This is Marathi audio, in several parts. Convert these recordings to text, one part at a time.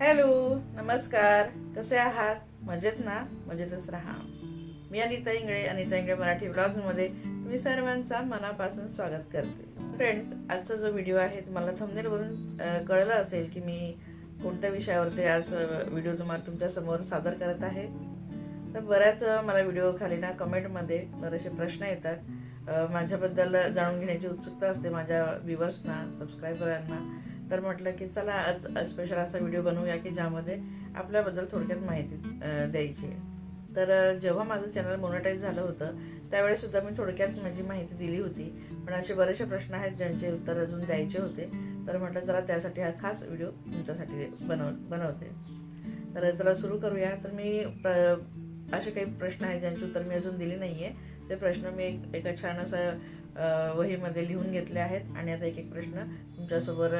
हॅलो नमस्कार. कसे आहात? मजेत ना? मजेतच राहा. मी अनिता इंगळे अनिता इंगळे मराठी ब्लॉगमध्ये मी सर्वांचा मनापासून स्वागत करते. फ्रेंड्स आजचा जो व्हिडिओ आहे तुम्हाला थंबनेलवरून कळलं असेल की मी कोणत्या विषयावरती आज व्हिडिओ तुम्हाला तुमच्यासमोर सादर करत आहे. तर बऱ्याच मला व्हिडिओ खाली ना कमेंटमध्ये बरेचसे प्रश्न येतात. माझ्याबद्दल जाणून घेण्याची उत्सुकता असते माझ्या व्ह्युअर्सना सबस्क्रायबरांना तर म्हटलं की चला आज स्पेशल असा व्हिडिओ बनवूया की ज्यामध्ये आपल्याबद्दल थोडक्यात माहिती द्यायची आहे. तर जेव्हा माझं चॅनल मोनोटाईज झालं होतं त्यावेळेस सुद्धा मी थोडक्यात माझी माहिती दिली होती. पण असे बरेचसे प्रश्न आहेत ज्यांचे उत्तर अजून द्यायचे होते. तर म्हटलं जरा त्यासाठी हा खास व्हिडिओ तुमच्यासाठी बनव बनवते. तर चला सुरू करूया. तर मी प्र असे काही प्रश्न आहेत ज्यांची उत्तर मी अजून दिली नाही आहे ते प्रश्न मी एक एका छान असा वहीमध्ये लिहून घेतले आहेत. आणि आता एक एक प्रश्न तुमच्यासोबत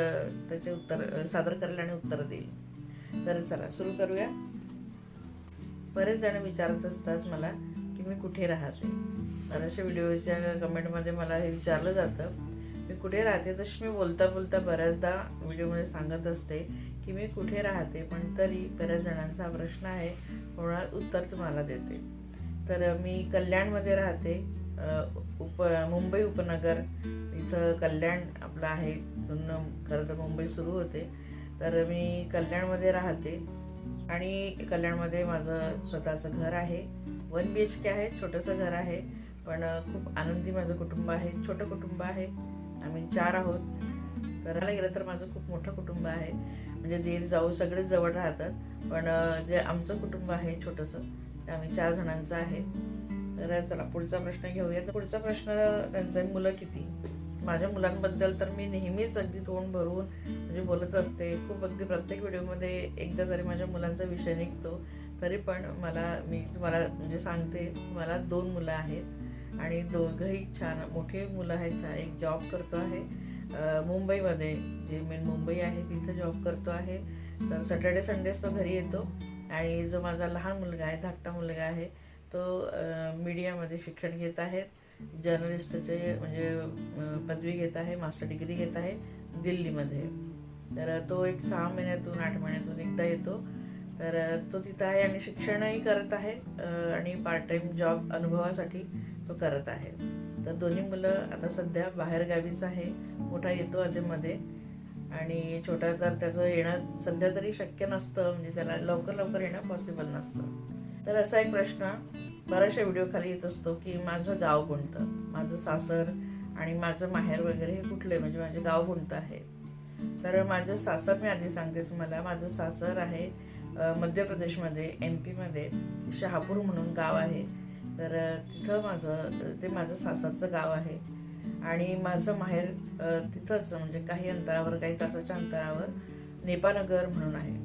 त्याचे उत्तर सादर करेल आणि उत्तर देईल. तर चला सुरू करूया. बरेच जण विचारत असतात मला की मी कुठे राहते. बऱ्याचशा व्हिडिओच्या कमेंटमध्ये मला हे विचारलं जातं मी कुठे राहते? तशी मी बोलता बोलता बऱ्याचदा व्हिडिओमध्ये सांगत असते की मी कुठे राहते पण तरी बऱ्याच जणांचा हा प्रश्न आहे म्हणून उत्तर तुम्हाला देते. तर मी कल्याणमध्ये राहते. उप मुंबई उपनगर इथं कल्याण आपलं आहे. इथून खरं तर मुंबई सुरू होते. तर मी कल्याणमध्ये राहते. आणि कल्याणमध्ये माझं स्वतःचं घर आहे. वन बी एच के आहे छोटंसं घर आहे. पण खूप आनंदी माझं कुटुंब आहे. छोटं कुटुंब आहे. आम्ही चार आहोत. करायला गेलं तर माझं खूप मोठं कुटुंब आहे. म्हणजे दीर जाऊ सगळेच जवळ राहतात. पण जे आमचं कुटुंब आहे छोटंसं ते आम्ही चार जणांचं आहे. तर चला पुढचा प्रश्न घेऊया तर पुढचा प्रश्न त्यांचे मुलं किती? माझ्या मुलांबद्दल तर मी नेहमीच अगदी तोंड भरून म्हणजे बोलत असते. खूप अगदी प्रत्येक व्हिडिओमध्ये एकदा तरी माझ्या मुलांचा विषय निघतो. तरी पण मला मी तुम्हाला म्हणजे सांगते मला दोन मुलं आहेत आणि दोघंही छान मोठी मुलं आहेत छान. एक जॉब करतो आहे. मुंबईमध्ये जे मेन मुंबई आहे तिथं जॉब करतो आहे. तर सॅटर्डे संडेज तो घरी येतो. आणि जो माझा लहान मुलगा आहे धाकटा मुलगा आहे तो मीडियामध्ये शिक्षण घेत आहे. जर्नलिस्टचे म्हणजे पदवी घेत आहे मास्टर डिग्री घेत आहे दिल्लीमध्ये. तर तो एक सहा महिन्यातून आठ महिन्यातून एकदा येतो. तर तो तिथं आहे आणि शिक्षणही करत आहे आणि पार्ट टाइम जॉब अनुभवासाठी तो करत आहे. तर दोन्ही मुलं आता सध्या बाहेरगावीच आहे. मोठा येतो अधेमध्ये आणि छोटा तर त्याचं येणं सध्या तरी शक्य नसतं. म्हणजे त्याला लवकर लवकर येणं पॉसिबल नसतं. तर असा एक प्रश्न बऱ्याचशा व्हिडिओ खाली येत असतो की माझं गाव कोणतं? माझं सासर आणि माझं माहेर वगैरे हे कुठले? म्हणजे माझे गाव कोणतं आहे? तर माझं सासर मी आधी सांगते तुम्हाला. माझं सासर आहे मध्य प्रदेशमध्ये एम पीमध्ये शहापूर म्हणून गाव आहे. तर तिथं माझं ते माझं सासरचं गाव आहे. आणि माझं माहेर तिथंच म्हणजे काही अंतरावर काही तासाच्या अंतरावर नेपानगर म्हणून आहे.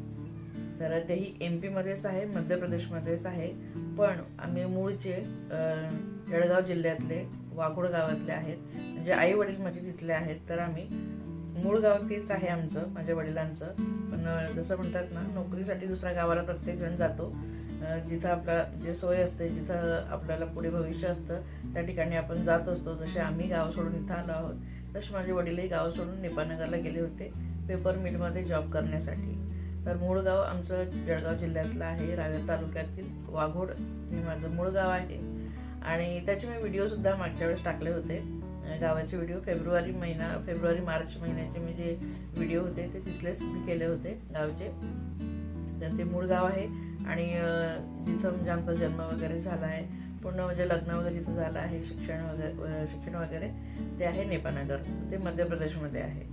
तर तेही एम पीमध्येच आहे मध्य प्रदेशमध्येच आहे. पण आम्ही मूळचे जळगाव जिल्ह्यातले वाघोड गावातले आहेत. म्हणजे आई वडील माझे तिथले आहेत तर आम्ही मूळ गाव तेच आहे आमचं माझ्या वडिलांचं. पण जसं म्हणतात ना नोकरीसाठी दुसऱ्या गावाला प्रत्येक जण जातो. जिथं आपला जे सोय असते जिथं आपल्याला पुढे भविष्य असतं त्या ठिकाणी आपण जात असतो. जसे आम्ही गाव सोडून इथं आलो आहोत तसे माझे वडीलही गाव सोडून नेपानगरला गेले होते पेपर मिलमध्ये जॉब करण्यासाठी. तर मूळ गाव आमचं जळगाव जिल्ह्यातलं आहे रावेर तालुक्यातील वाघोड हे माझं मूळ गाव आहे. आणि त्याचे मी व्हिडिओसुद्धा मागच्या वेळेस टाकले होते. गावाचे व्हिडिओ फेब्रुवारी महिना फेब्रुवारी मार्च महिन्याचे मी जे व्हिडिओ होते ते तिथलेच मी केले होते गावचे. तर ते मूळ गाव आहे. आणि जिथं म्हणजे आमचा जन्म वगैरे झाला आहे पूर्ण म्हणजे लग्न वगैरे जिथं झालं आहे शिक्षण वगैरे शिक्षण वगैरे ते आहे नेपानगर ते मध्य प्रदेशमध्ये आहे.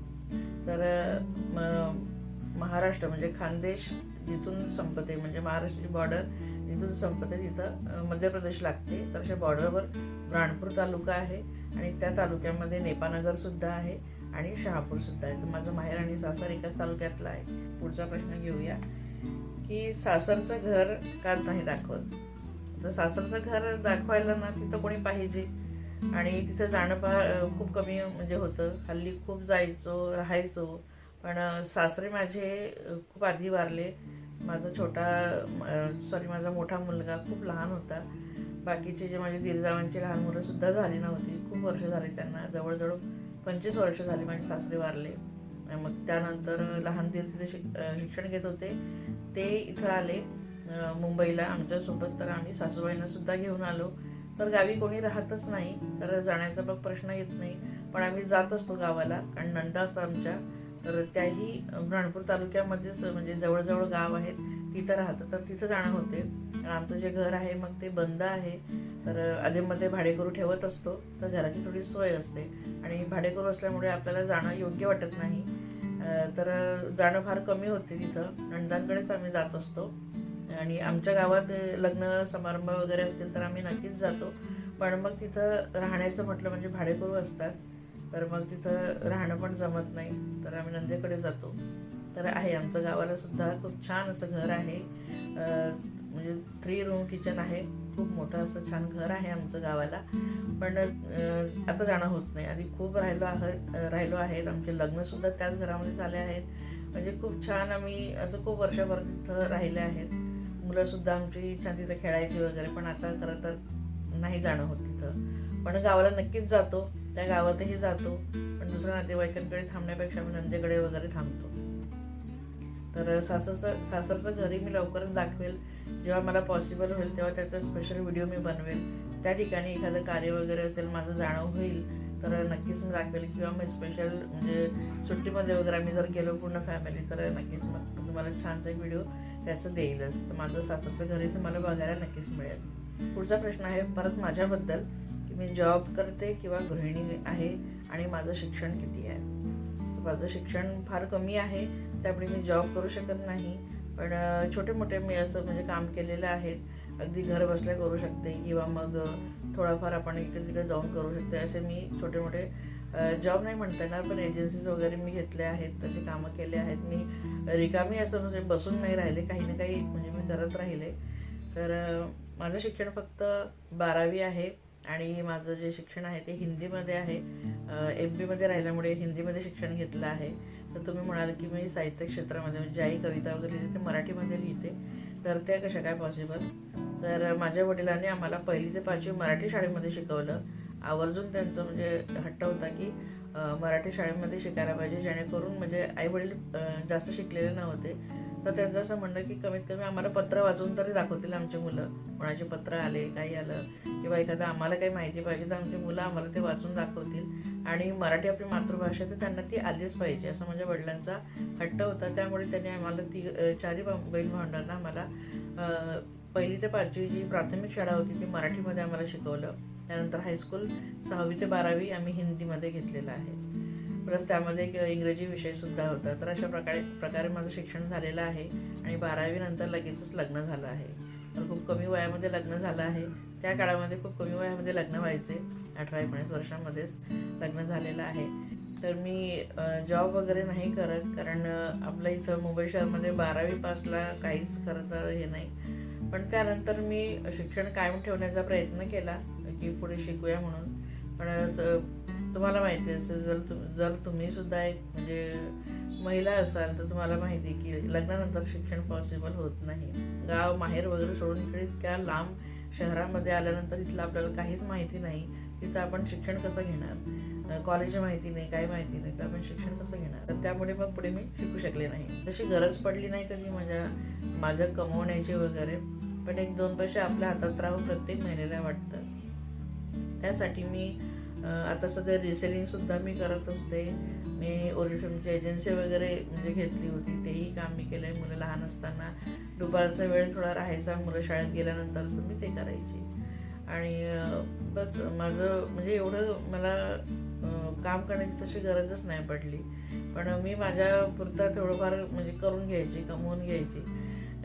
तर मग महाराष्ट्र म्हणजे खानदेश जिथून संपते म्हणजे महाराष्ट्राची बॉर्डर जिथून संपते तिथं मध्य प्रदेश लागते. तर अशा बॉर्डरवर राणपूर तालुका आहे आणि त्या तालुक्यामध्ये नेपानगर सुद्धा आहे आणि शहापूर सुद्धा आहे. तर माझं माहेर आणि सासर एकाच तालुक्यातलं आहे. पुढचा प्रश्न घेऊया की सासरचं घर का नाही दाखवत. तर सासरचं घर दाखवायला ना तिथं कोणी पाहिजे? आणि तिथं जाणं पा खूप कमी म्हणजे होतं. हल्ली खूप जायचो राहायचो. पण सासरे माझे खूप आधी वारले. माझा छोटा सॉरी माझा मोठा मुलगा खूप लहान होता. बाकीचे जे माझे दीरजावांची लहान मुलंसुद्धा झाली नव्हती. खूप वर्ष झाली त्यांना. जवळजवळ पंचवीस वर्ष झाली माझे सासरे वारले. मग त्यानंतर लहान दीर तिथे शिक शिक्षण घेत होते. ते इथं आले मुंबईला. आमच्यासोबत तर आम्ही सासूबाईंना सुद्धा घेऊन आलो. तर गावी कोणी राहतच नाही. तर जाण्याचा मग प्रश्न येत नाही. पण आम्ही जात असतो गावाला. कारण नंदा असतो आमच्या. तर त्याही राणपूर तालुक्यामध्येच म्हणजे जवळजवळ गाव आहेत. तिथं राहतं तर तिथं जाणं होते. आमचं जे घर आहे मग ते बंद आहे. तर अधेमध्ये भाडेकरू ठेवत असतो. तर घराची थोडी सोय असते. आणि भाडेकरू असल्यामुळे आपल्याला जाणं योग्य वाटत नाही. तर जाणं फार कमी होते तिथं. नंदांकडेच आम्ही जात असतो. आणि आमच्या गावात लग्न समारंभ वगैरे असतील तर आम्ही नक्कीच जातो. पण मग तिथं राहण्याचं म्हटलं म्हणजे भाडेकरू असतात. तर मग तिथं राहणं पण जमत नाही. तर आम्ही नंदेकडे जातो. तर आहे आमचं गावाला सुद्धा खूप छान असं घर आहे. म्हणजे थ्री रूम किचन आहे. खूप मोठं असं छान घर आहे आमचं गावाला. पण आता जाणं होत नाही. आधी खूप राहिलो आहे राहिलो आहेत आमचे लग्नसुद्धा त्याच घरामध्ये झाले आहेत. म्हणजे खूप छान आम्ही असं खूप वर्षभर तिथं राहिले आहेत. मुलंसुद्धा आमची छान तिथं खेळायची वगैरे पण आता खरं तर नाही जाणं होत तिथं. पण गावाला नक्कीच जातो. त्या गावातही जातो पण दुसऱ्या नातेवाईकांकडे थांबण्यापेक्षा मी नंदेकडे वगैरे थांबतो. तर सासरचं सासरचं घरी मी लवकरच दाखवेल. जेव्हा मला पॉसिबल होईल तेव्हा त्याचा स्पेशल व्हिडिओ मी बनवेल. त्या ठिकाणी एखादं कार्य वगैरे असेल माझं जाणं होईल तर नक्कीच मी दाखवेल. किंवा मी स्पेशल म्हणजे सुट्टीमध्ये वगैरे आम्ही जर गेलो पूर्ण फॅमिली तर नक्कीच मग तुम्हाला छानसा एक व्हिडिओ त्याचं देईलच. तर माझं सासरचं घरी तुम्हाला बघायला नक्कीच मिळेल. पुढचा प्रश्न आहे परत माझ्याबद्दल. मी जॉब करते किंवा गृहिणी आहे आणि माझं शिक्षण किती आहे? माझं शिक्षण फार कमी आहे त्यामुळे मी जॉब करू शकत नाही. पण छोटे मोठे मी असं म्हणजे काम केलेलं आहेत. अगदी घर बसल्या करू शकते किंवा मग थोडाफार आपण इकडे तिकडे जाऊन करू शकते असे मी छोटे मोठे जॉब नाही म्हणता येणार पण एजन्सीज वगैरे मी घेतले आहेत तसे कामं केले आहेत. मी रिकामी असं म्हणजे बसून नाही राहिले काही ना काही म्हणजे मी करत राहिले. तर माझं शिक्षण फक्त बारावी आहे. आणि माझं जे शिक्षण आहे ते हिंदीमध्ये आहे. एम पीमध्ये राहिल्यामुळे हिंदीमध्ये शिक्षण घेतलं आहे. तर तुम्ही म्हणाल की मी साहित्य क्षेत्रामध्ये म्हणजे आई कविता वगैरे लिहिते ते मराठीमध्ये लिहिते. तर त्या कशा काय पॉसिबल तर माझ्या वडिलांनी आम्हाला पहिली ते पाचवी मराठी शाळेमध्ये शिकवलं. आवर्जून त्यांचं म्हणजे हट्ट होता की मराठी शाळेमध्ये शिकायला पाहिजे जेणेकरून म्हणजे आई वडील जास्त शिकलेले नव्हते. तर त्यांचं असं म्हणणं की कमीत कमी आम्हाला पत्र वाचून तरी दाखवतील आमची मुलं. कोणाचे पत्र आले काही आलं किंवा एखादं आम्हाला काही माहिती पाहिजे तर आमची मुलं आम्हाला ते वाचून दाखवतील. आणि मराठी आपली मातृभाषा तर त्यांना ती आलीच पाहिजे असं माझ्या वडिलांचा हट्ट होता. त्यामुळे त्यांनी आम्हाला ती चारी चारही बहीण भावंडांना आम्हाला पहिली ते पाचवी जी प्राथमिक शाळा होती ती मराठीमध्ये आम्हाला शिकवलं. त्यानंतर हायस्कूल सहावी ते बारावी आम्ही हिंदीमध्ये घेतलेलं आहे. प्लस त्यामध्ये एक इंग्रजी विषय सुद्धा होता. तर अशा प्रकारे प्रकारे माझं शिक्षण झालेलं आहे आणि बारावी नंतर लगेचच लग्न झालं आहे. तर खूप कमी वयामध्ये लग्न झालं आहे. त्या काळामध्ये खूप कमी वयामध्ये लग्न व्हायचे. अठरा एकोणीस वर्षामध्येच लग्न झालेलं आहे. तर मी जॉब वगैरे नाही करत कारण आपल्या इथं मुंबई शहरमध्ये बारावी पासला काहीच खरं तर हे नाही. पण त्यानंतर मी शिक्षण कायम ठेवण्याचा प्रयत्न केला. की पुढे शिकूया म्हणून. पण तुम्हाला माहिती असेल जर तुम जर तुम्ही सुद्धा एक म्हणजे महिला असाल तर तुम्हाला माहिती आहे की लग्नानंतर शिक्षण पॉसिबल होत नाही. गाव माहेर वगैरे सोडून इकडे इतक्या लांब शहरामध्ये आल्यानंतर इथलं आपल्याला काहीच माहिती नाही तिथं आपण शिक्षण कसं घेणार? कॉलेज माहिती नाही काही माहिती नाही तर आपण शिक्षण कसं घेणार? तर त्यामुळे मग पुढे मी शिकू शकले नाही. तशी गरज पडली नाही कधी माझ्या माझ्या कमवण्याची वगैरे. पण एक दोन पैसे आपल्या हातात राहून प्रत्येक महिन्याला वाटतं. त्यासाठी मी आता सध्या रिसेलिंगसुद्धा मी करत असते. मी ओरिशमची एजन्सी वगैरे म्हणजे घेतली होती. तेही काम मी केलं आहे मुलं लहान असताना दुपारचा वेळ थोडा राहायचा. मुलं शाळेत गेल्यानंतर मी ते करायची. आणि बस माझं म्हणजे एवढं मला काम करण्याची तशी गरजच नाही पडली. पण मी माझ्या पुरता थोडंफार म्हणजे करून घ्यायची कमवून घ्यायची.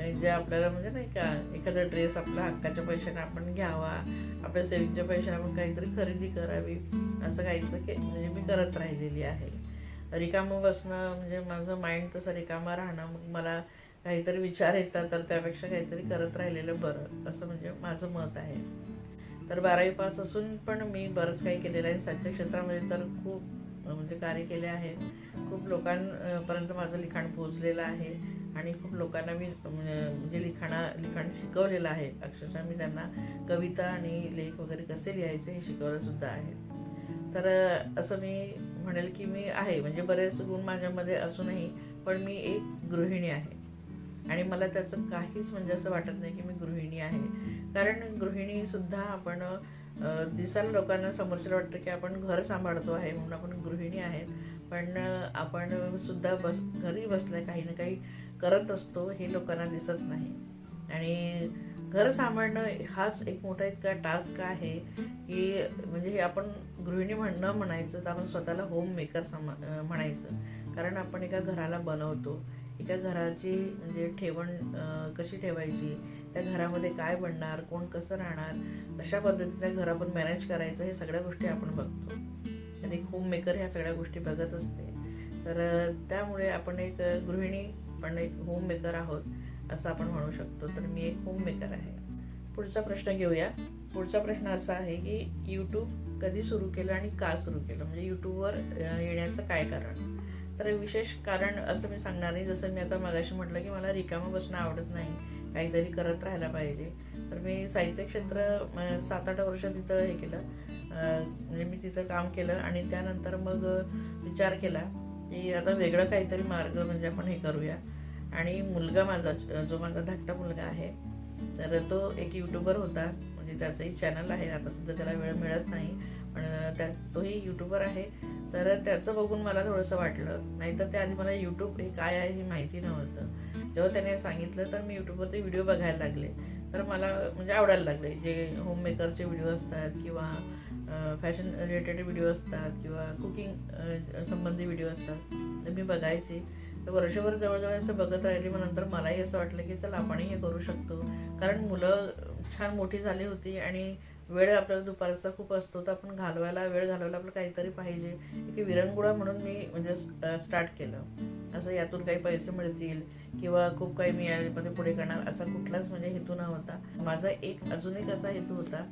आणि जे आपल्याला म्हणजे नाही का एखादा ड्रेस आपल्या हक्काच्या पैशाने आपण घ्यावा आपल्या सेविंगच्या पैशाने आपण काहीतरी खरेदी करावी असं काहीचं के म्हणजे मी करत राहिलेली आहे. रिकामं बसणं म्हणजे माझं माइंड तसं रिकामा राहणं मग मला काहीतरी विचार येतात तर त्यापेक्षा काहीतरी करत राहिलेलं बरं असं म्हणजे माझं मत आहे. तर बारावी पास असून पण मी बरंच काही केलेलं आहे. साहित्य क्षेत्रामध्ये तर खूप म्हणजे कार्य केले आहे. खूप लोकांपर्यंत माझं लिखाण पोहोचलेलं आहे. आणि खूप लोकांना मी म्हणजे लिखाणा लिखाण शिकवलेलं आहे अक्षरशः मी त्यांना कविता आणि लेख वगैरे कसे लिहायचे हे शिकवलं सुद्धा आहे. तर असं मी म्हणेल की मी आहे म्हणजे बरेच गुण माझ्यामध्ये असूनही पण मी एक गृहिणी आहे. आणि मला त्याचं काहीच म्हणजे असं वाटत नाही की मी गृहिणी आहे. कारण गृहिणीसुद्धा आपण दिसायला लोकांना समोरच्याला वाटतं की आपण घर सांभाळतो आहे म्हणून आपण गृहिणी आहेत. पण आपण सुद्धा बस घरी बसल्या काही ना काही करत असतो हे लोकांना दिसत नाही. आणि घर सांभाळणं हाच एक मोठा इतका टास्क आहे की म्हणजे हे आपण गृहिणी म्हणणं म्हणायचं तर आपण स्वतःला होम मेकर समा म्हणायचं. कारण आपण एका घराला बनवतो. एका घराची म्हणजे ठेवण कशी ठेवायची? त्या घरामध्ये काय बनणार? कोण कसं राहणार? कशा पद्धतीने घर आपण मॅनेज करायचं हे सगळ्या गोष्टी आपण बघतो. आणि एक होम मेकर ह्या सगळ्या गोष्टी बघत असते. तर त्यामुळे आपण एक गृहिणी आपण एक होम मेकर आहोत असं आपण म्हणू शकतो. तर मी एक होम मेकर आहे. पुढचा प्रश्न घेऊया. पुढचा प्रश्न असा आहे की यूट्यूब कधी सुरू केलं आणि का सुरू केलं? म्हणजे यूट्यूबवर येण्याचं काय कारण? तर विशेष कारण असं मी सांगणार नाही. जसं मी आता मगाशी म्हटलं की मला रिकामं बसणं आवडत नाही. काहीतरी करत राहायला पाहिजे. तर मी साहित्य क्षेत्र सात आठ वर्ष तिथं हे केलं. म्हणजे मी तिथं काम केलं आणि त्यानंतर मग विचार केला. की आता वेगळं काहीतरी मार्ग म्हणजे आपण हे करूया. आणि मुलगा माझा जो माझा धाकटा मुलगा आहे तर तो एक युट्यूबर होता. म्हणजे त्याचंही चॅनल आहे. आता सुद्धा त्याला वेळ मिळत नाही. पण त्या तोही युट्यूबर आहे. तर त्याचं बघून मला थोडंसं वाटलं. नाहीतर त्याआधी मला यूट्यूब हे काय आहे हे माहिती नव्हतं. जेव्हा त्याने सांगितलं तर मी यूट्यूबवरती व्हिडिओ बघायला लागले. तर मला म्हणजे आवडायला लागले. जे होममेकरचे व्हिडिओ असतात किंवा फॅशन रिलेटेड व्हिडिओ असतात किंवा कुकिंग संबंधी व्हिडिओ असतात तर मी बघायचे. तर वर्षभर जवळजवळ असं बघत राहिले मग नंतर मलाही असं वाटलं की चल आपणही हे करू शकतो. कारण मुलं छान मोठी झाली होती आणि वेळ आपल्याला दुपारचा खूप असतो तर आपण घालवायला वेळ घालवायला आपलं काहीतरी पाहिजे. की विरंगुळा म्हणून मी म्हणजे स्टार्ट केलं. असं यातून काही पैसे मिळतील किंवा खूप काही मी यामध्ये पुढे करणार असा कुठलाच म्हणजे हेतू नव्हता. माझा एक अजून एक असा हेतू होता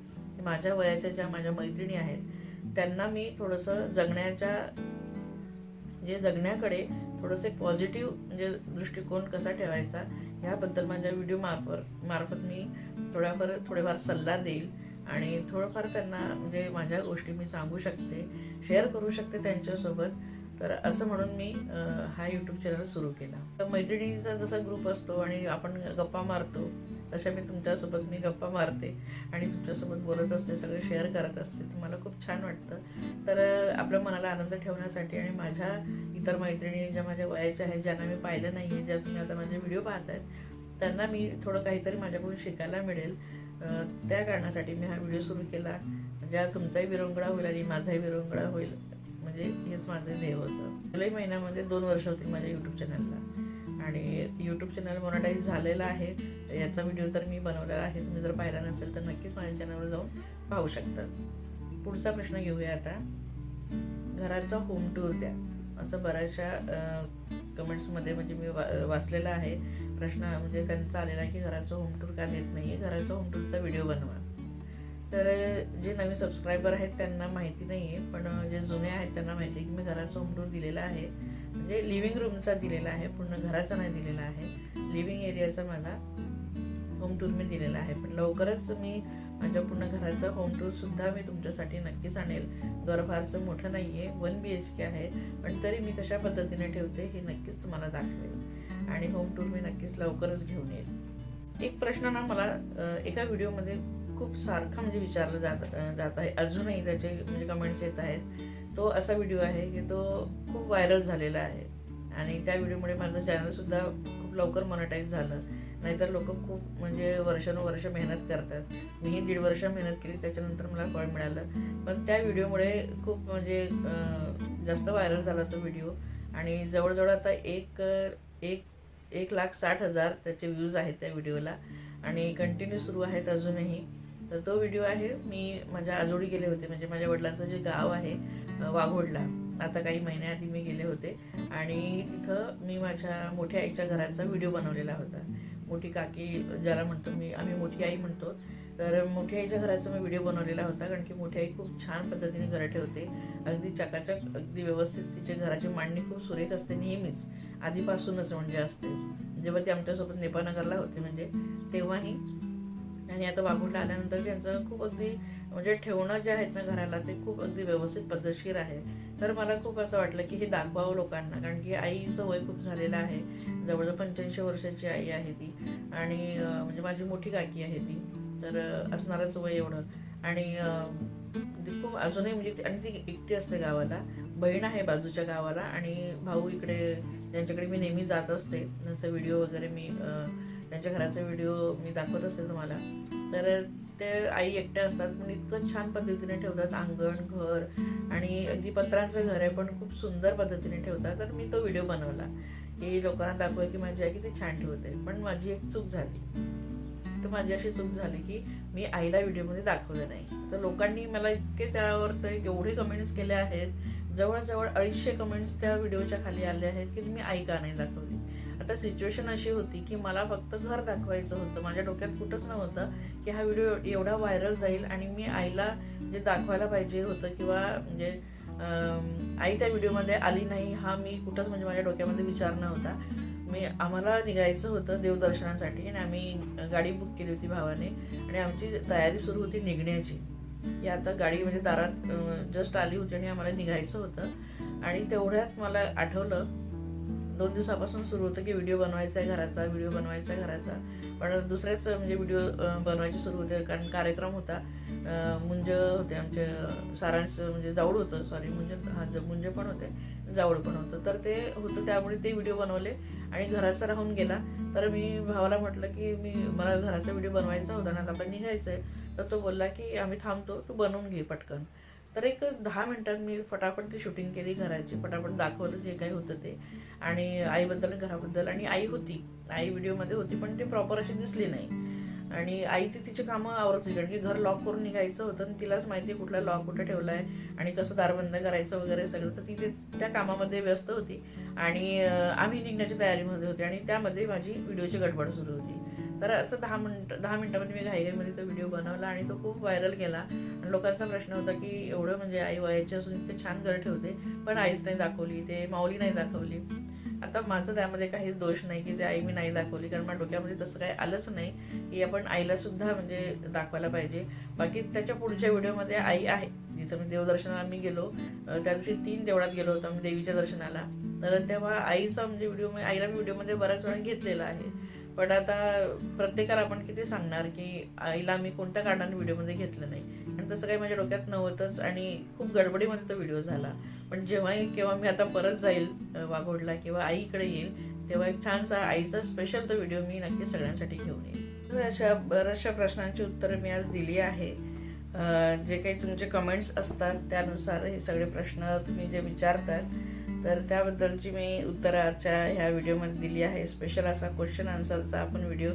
माझ्या वयाच्या ज्या माझ्या मैत्रिणी आहेत त्यांना मी थोडंसं जगण्याच्या म्हणजे जगण्याकडे थोडंसं एक पॉझिटिव्ह म्हणजे दृष्टिकोन कसा ठेवायचा ह्याबद्दल माझ्या व्हिडिओ मार्फत मार्फत मी थोड्याफार थोडेफार सल्ला देईल. आणि थोडंफार त्यांना म्हणजे माझ्या गोष्टी मी सांगू शकते शेअर करू शकते त्यांच्यासोबत. तर असं म्हणून मी हा यूट्यूब चॅनल सुरू केला. तर मैत्रिणीचा जसा ग्रुप असतो आणि आपण गप्पा मारतो तशा मी तुमच्यासोबत मी गप्पा मारते आणि तुमच्यासोबत बोलत असते सगळे शेअर करत असते तर मला खूप छान वाटतं. तर आपल्या मनाला आनंद ठेवण्यासाठी आणि माझ्या इतर मैत्रिणी ज्या माझ्या वयाच्या आहेत ज्यांना मी पाहिलं नाही आहे ज्या तुम्ही आता माझे व्हिडिओ पाहतायत त्यांना मी थोडं काहीतरी माझ्याकडून शिकायला मिळेल. त्या कारणासाठी मी हा व्हिडिओ सुरू केला. ज्या तुमचाही विरंगुळा होईल आणि माझाही विरंगुळा होईल. म्हणजे हेच माझं ध्येय होतं. जुलै महिन्यामध्ये दोन वर्ष होतील माझ्या यूट्यूब चॅनलला आणि यूट्यूब चॅनल मोनोटाईज झालेला आहे. याचा व्हिडिओ तर मी बनवलेला आहे. तुम्ही जर पाहिला नसेल तर नक्कीच माझ्या चॅनलवर जाऊन पाहू शकता. पुढचा प्रश्न घेऊया आता. घराचा होम टूर द्या. असं बऱ्याचशा कमेंट्समध्ये म्हणजे मी वा वाचलेलं आहे. प्रश्न म्हणजे त्यांचा आलेला आहे की घराचं होम टूर का देत नाही आहे घराचा होम टूरचा व्हिडिओ बनवा. तर जे नवीन सबस्क्रायबर आहेत त्यांना माहिती नाही आहे पण जे जुने आहेत त्यांना माहिती आहे की मी घराचा होम टूर दिलेला आहे. म्हणजे लिव्हिंग रूमचा दिलेला आहे पूर्ण घराचा नाही दिलेला आहे. लिव्हिंग एरियाचा मला होम टूर मी दिलेला आहे. पण लवकरच मी माझ्या पूर्ण घराचा होम टूर सुद्धा मी तुमच्यासाठी नक्कीच आणेल. घर फारसं मोठं नाही आहे वन बी एच के आहे. पण तरी मी कशा पद्धतीने ठेवते हे नक्कीच तुम्हाला दाखवेल. आणि होम टूर मी नक्कीच लवकरच घेऊन येईल. एक प्रश्न ना मला एका व्हिडिओमध्ये खूप सारखा म्हणजे विचारलं जात जात आहे. अजूनही त्याचे म्हणजे कमेंट्स येत आहेत. तो असा व्हिडिओ आहे की तो खूप व्हायरल झालेला आहे. आणि त्या व्हिडिओमुळे माझं चॅनलसुद्धा खूप लवकर मॉनिटाईज झालं. नाहीतर लोक खूप म्हणजे वर्षानुवर्ष मेहनत करतात. मीही दीड वर्ष मेहनत केली त्याच्यानंतर मला फळ मिळालं. पण त्या व्हिडिओमुळे खूप म्हणजे जास्त व्हायरल झाला तो व्हिडिओ आणि जवळजवळ आता एक एक एक लाख साठ हजार त्याचे व्ह्यूज आहेत त्या व्हिडिओला आणि कंटिन्यू सुरू आहेत अजूनही. तर तो व्हिडिओ आहे. मी माझ्या आजोळी गेले होते. म्हणजे माझ्या वडिलांचं जे गाव आहे वाघोडला. आता काही महिन्याआधी मी गेले होते. आणि तिथं मी माझ्या मोठ्या आईच्या घराचा व्हिडिओ बनवलेला होता. मोठी काकी ज्याला म्हणतो मी आम्ही मोठी आई म्हणतो. तर मोठ्या आईच्या घराचा मी व्हिडिओ बनवलेला होता. कारण की मोठी आई खूप छान पद्धतीने घरं ठेवते. अगदी चकाचक अगदी व्यवस्थित तिचे घराची मांडणी खूप सुरेख असते नेहमीच. आधीपासूनच म्हणजे असते. जेव्हा ते आमच्यासोबत नेपानगरला होते म्हणजे तेव्हाही आणि आता वाघोटला आल्यानंतर त्यांचं खूप अगदी म्हणजे ठेवणं जे आहेत ना घराला ते खूप अगदी व्यवस्थित पद्धतशीर आहे. तर मला खूप असं वाटलं की हे दाखवावं लोकांना कारण की आईचं वय खूप झालेलं आहे. जवळजवळ पंच्याऐंशी वर्षाची आई आहे ती. आणि म्हणजे माझी मोठी काकी आहे ती. तर असणारच वय एवढं. आणि ती खूप अजूनही म्हणजे आणि ती एकटी असते गावाला. बहीण आहे बाजूच्या गावाला. आणि भाऊ इकडे त्यांच्याकडे मी नेहमी जात असते. त्यांचा व्हिडिओ वगैरे मी त्यांच्या घराचा व्हिडिओ मी दाखवत असते तुम्हाला. तर ते आई एकट्या असतात पण इतकं छान पद्धतीने ठेवतात अंगण घर आणि अगदी पत्रांचं घर आहे पण खूप सुंदर पद्धतीने ठेवतात. तर मी तो व्हिडिओ बनवला. की लोकांना दाखवूया की माझी आई किती छान ठेवते. पण माझी एक चूक झाली. तर माझी अशी चूक झाली की मी आईला व्हिडिओमध्ये दाखवलं नाही. तर लोकांनी मला इतके त्यावर तर एवढे कमेंट्स केले आहेत जवळजवळ अडीचशे कमेंट्स त्या व्हिडिओच्या खाली आले आहेत की तुम्ही आई का नाही दाखवली? आता सिच्युएशन अशी होती की मला फक्त घर दाखवायचं होतं. माझ्या डोक्यात कुठंच नव्हतं की हा व्हिडिओ एवढा व्हायरल जाईल आणि मी आईला म्हणजे दाखवायला पाहिजे होतं किंवा म्हणजे आई त्या व्हिडिओमध्ये आली नाही हा मी कुठंच म्हणजे माझ्या डोक्यामध्ये विचार नव्हता. मी आम्हाला निघायचं होतं देवदर्शनासाठी आणि आम्ही गाडी बुक केली होती भावाने आणि आमची तयारी सुरू होती निघण्याची. की आता गाडी म्हणजे दारात जस्ट आली होती आणि आम्हाला निघायचं होतं. आणि तेवढ्यात मला आठवलं दोन दिवसापासून सुरू होतं की व्हिडिओ बनवायचा आहे घराचा व्हिडिओ बनवायचा आहे घराचा. पण दुसरेच म्हणजे व्हिडिओ बनवायचे सुरू होते कारण कार्यक्रम होता. मुंज होते आमचे सारांश म्हणजे जाऊड होतं सॉरी मुंज हा ज- मुंज पण होते जाऊड पण होतं. तर ते होतं त्यामुळे ते व्हिडिओ बनवले आणि घराचा राहून गेला. तर मी भावाला म्हटलं की मी मला घराचा व्हिडिओ बनवायचा होता ना आता निघायचं आहे तर तो बोलला की आम्ही थांबतो तू बनवून घे पटकन. तर एक दहा मिनिटात मी फटाफट ती शूटिंग केली घराची. फटाफट दाखवलं जे काही होतं ते. आणि आईबद्दल घराबद्दल. आणि आई होती. आई व्हिडिओमध्ये होती पण ती प्रॉपर अशी दिसली नाही. आणि आई ती तिची कामं आवरत होती. कारण की घर लॉक करून निघायचं होतं आणि तिलाच माहिती आहे कुठला लॉक कुठे ठेवला आहे आणि कसं दार बंद करायचं वगैरे सगळं. तर ती त्या कामामध्ये व्यस्त होती. आणि आम्ही निघण्याच्या तयारीमध्ये होते. आणि त्यामध्ये माझी व्हिडिओची गडबड सुरू होती. तर असं दहा मिनटं दहा मिनटामध्ये मी घाईघाईमध्ये तो व्हिडिओ बनवला आणि तो खूप व्हायरल गेला. आणि लोकांचा प्रश्न होता की एवढं म्हणजे आई वयाची असून इतके छान घर ठेवते पण आईच नाही दाखवली ते माऊली नाही दाखवली. आता माझं त्यामध्ये काहीच दोष नाही की ते आई मी नाही दाखवली कारण माझ्या डोक्यामध्ये तसं काही आलंच नाही की आपण आईला सुद्धा म्हणजे दाखवायला पाहिजे. बाकी त्याच्या पुढच्या व्हिडिओमध्ये आई आहे. जिथं मी देवदर्शनाला मी गेलो त्या दिवशी तीन देवळात गेलो होतो मी देवीच्या दर्शनाला. तर तेव्हा आईचा म्हणजे व्हिडिओ आईला मी व्हिडिओमध्ये बऱ्याच वेळा घेतलेला आहे. पण आता प्रत्येकाला आपण किती सांगणार की आईला मी कोणत्या कारणाने व्हिडिओमध्ये घेतलं नाही? आणि तसं काही माझ्या डोक्यात नव्हतंच आणि खूप गडबडीमध्ये तो व्हिडिओ झाला. पण जेव्हाही केव्हा मी आता परत जाईल वाघोडला किंवा आईकडे येईल तेव्हा एक छानसा आईचा स्पेशल तो व्हिडिओ मी नक्की सगळ्यांसाठी घेऊन येईल तर अशा बऱ्याचशा प्रश्नांची उत्तरं मी आज दिली आहे. जे काही तुमचे कमेंट्स असतात त्यानुसार हे सगळे प्रश्न तुम्ही जे विचारतात तर त्याबद्दलची मी उत्तराच्या ह्या व्हिडिओमध्ये दिली आहे. स्पेशल असा क्वेश्चन आन्सरचा आपण व्हिडिओ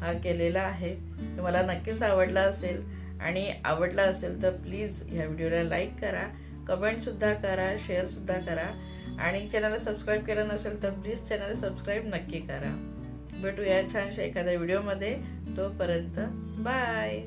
हा केलेला आहे. तुम्हाला मला नक्कीच आवडला असेल आणि आवडला असेल तर प्लीज ह्या व्हिडिओला लाईक करा. कमेंटसुद्धा करा शेअरसुद्धा करा. आणि चॅनलला सबस्क्राईब केलं नसेल तर प्लीज चॅनलला सबस्क्राईब नक्की करा. भेटूया छानशा एखाद्या व्हिडिओमध्ये तोपर्यंत बाय